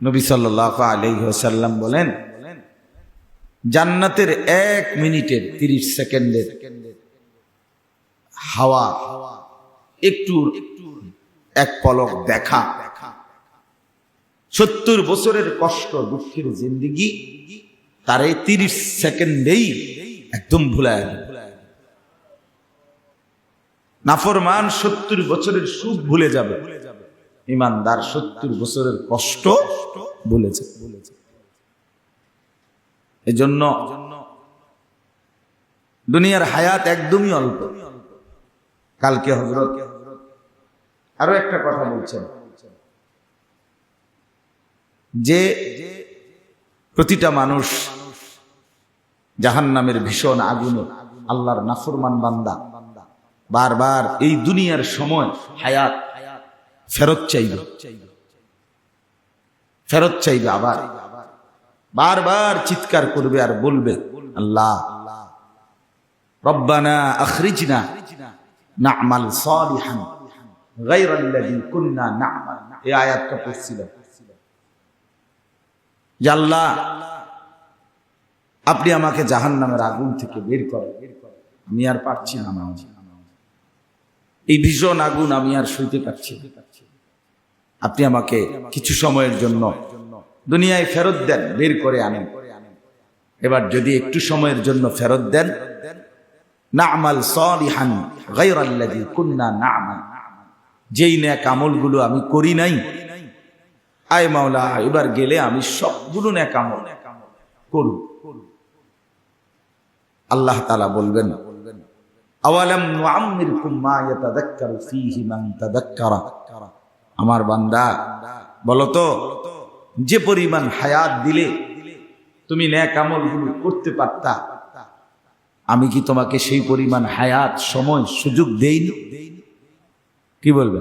নবী সাল্লাহ আলহ্লাম বলেন, জান্নাতের এক মিনিটের তিরিশ সেকেন্ডের হাওয়া, একটু এক পলক দেখা, সত্তর বছরের কষ্ট, দুঃখের জিন্দিগি, তার এই তিরিশ সেকেন্ডেই একদম ভুলায় নাফরমান সত্তর বছরের সুখ ভুলে যাবে। ইমানদার সত্তর বছরের কষ্ট যাবে এজন্য দুনিয়ার হায়াত একদমই অল্প। কালকে হজরত আরও একটা কথা বলছেন। যে প্রতিটা মানুষ জাহান নামের ভীষণ আগুনে আল্লাহর নাফরমান বান্দা। বারবার এই দুনিয়ার সময় হায়াত ফেরত চাইবে। ফেরত চাইবে আবার। বারবার চিৎকার করবে আর বলবে, আল্লাহ, রব্বানা আখরিজনা না'মাল সালিহান গায়রাল্লাযী কুননা না'মাল। এই আয়াতটা পড়ছিলাম। যে আল্লাহ, আপনি আমাকে জাহান্নামের আগুন থেকে বের করেন। আমি আর পারছি না, মা। এই ভীষণ আগুন আমি আর সইতে পারছি না। আপনি আমাকে কিছু সময়ের জন্য দুনিয়ায় ফেরত দেন, বের করে আনেন। এবার যদি একটু সময়ের জন্য ফেরত দেন না আমাল না'মাল সালিহান গায়রাল্লাযী কুননা না'মাল যেই ন্যাক আমলগুলো আমি করি নাই, আয় মাওলা, এবার গেলে আমি সবগুলো ন্যাক আমল করব। আল্লাহ তাআলা বলবেন মা আমার বান্দা বলো তো যে পরিমাণ হায়াত দিলে তুমি ন্যাক আমলগুলো করতে পারতা, আমি কি তোমাকে সেই পরিমাণ হায়াত, সময়, সুযোগ দেইনি? কি বলবে?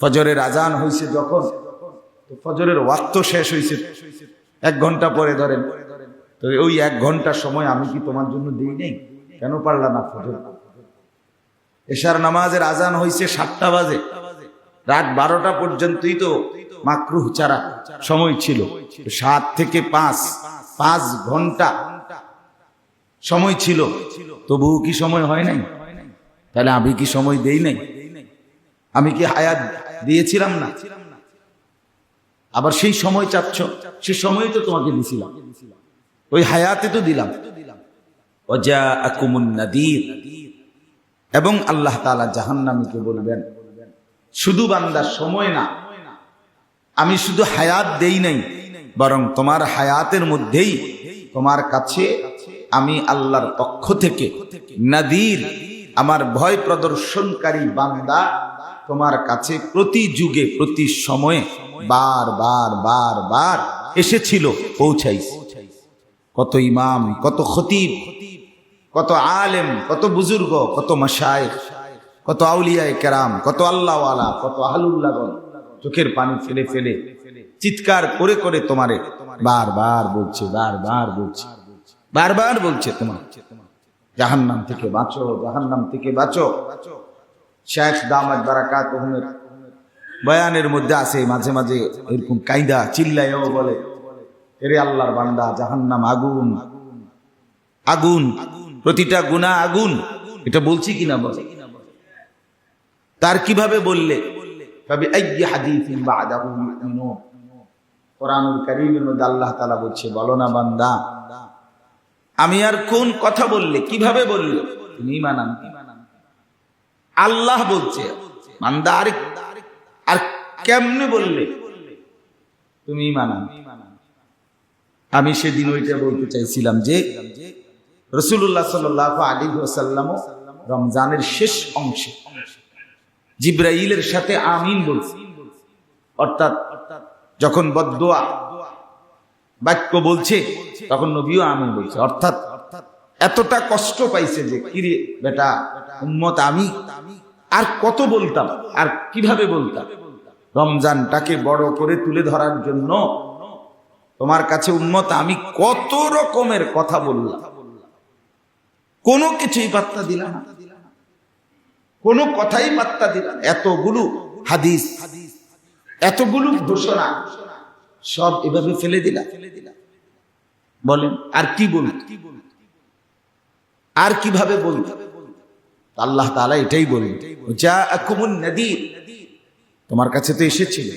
ফজরের আজান হয়েছে যখন ফজরের ওয়াক্ত শেষ হয়েছে এক ঘণ্টা পরে ধরেন। তো ওই এক ঘণ্টা সময় আমি কি তোমার জন্য দিই নেই? কেন পারলা না ফজর? এশার নামাজের আজান হয়েছে সাতটা বাজে। রাত বারোটা পর্যন্তই তো মাকরুহ চারা সময় ছিল। সাত থেকে পাঁচ পাঁচ ঘণ্টা সময় ছিল। তবুও কি সময় হয় নাই? তাহলে আমি কি সময় দেই নাই? আমি কি হায়াত দিয়েছিলাম না? আবার সেই সময় চাচ্ছ? সে সময় তো তোমাকে দিছিলাম। ওই হায়াতে তো দিলাম। অজা আকুমুন নাদির। এবং আল্লাহ তাআলা জাহান্নামীকে বলবেন, শুধু বান্দার সময় না, আমি শুধু হায়াত দেই নাই, বরং তোমার হায়াতের মধ্যেই তোমার কাছে আমি আল্লাহর পক্ষ থেকে নাদির, আমার ভয় প্রদর্শনকারী বান্দা তোমার কাছে প্রতি যুগে, প্রতি সময়ে বার বার বার বার এসেছিল, পৌঁছাইছে। কত ইমাম, কত খতিব কত আলেম, কত বুজুর্গ, কত মশায়েখ, কত আউলিয়ায় কেরাম, কত আল্লাহওয়ালা, কত আহলুল্লাহগণ। চোখের পানি ফেলে ফেলে, চিৎকার করে করে তোমারে বারবার বলছে বারবার বলছে বারবার বলছে তোমার। জাহান নাম থেকে বাঁচো জাহান নাম থেকে বাঁচো। শেখ দামাত বারাকাত বয়ানের মধ্যে আছে, মাঝে মাঝে এরকম কাইদা চিল্লাইও বলে, এরে আল্লাহর বান্দা, জাহান্নাম আগুন আগুন প্রতিটা গুণা আগুন। এটা বলছি কিনা বলে? তার কীভাবে বললে? আল্লাহ বান্দা, আমি আর কোন কথা বললে? কীভাবে বললে? তুমি মানান আল্লাহ বলছে, বান্দা, আর আর কেমনে বললে? তুমি মানান আমি সেদিন ওইটা বলতে চাইছিলাম যে রসুল্লাহ সাল আলী সাল্লাম রমজানের শেষ অংশে জিব্রাইলের সাথে আমিন বলছে। অর্থাৎ যখন বদোয়া বাক্য বলছে, তখন নবীও আমিন বলছে। অর্থাৎ এতটা কষ্ট পাইছে যে কিরে বেটা, উম্মত আমি? আর কত বলতাম? আর কীভাবে বলতাম? রমজানটাকে বড় করে তুলে ধরার জন্য তোমার কাছে উন্মত আমি কত রকমের কথা বললাম। কোনো কিছুই পাত্তা দিলাম না। কোনো কথাই দিলাম না। এতগুলো হাদিস, এতগুলো ঘোষণা, সব এভাবে ফেলে দিলা। বলেন, আর কি বলুন আর কীভাবে বলুন আল্লাহ তাআলা এটাই বলুন। যা আকুমুন নদীর। তোমার কাছে তো এসেছিল।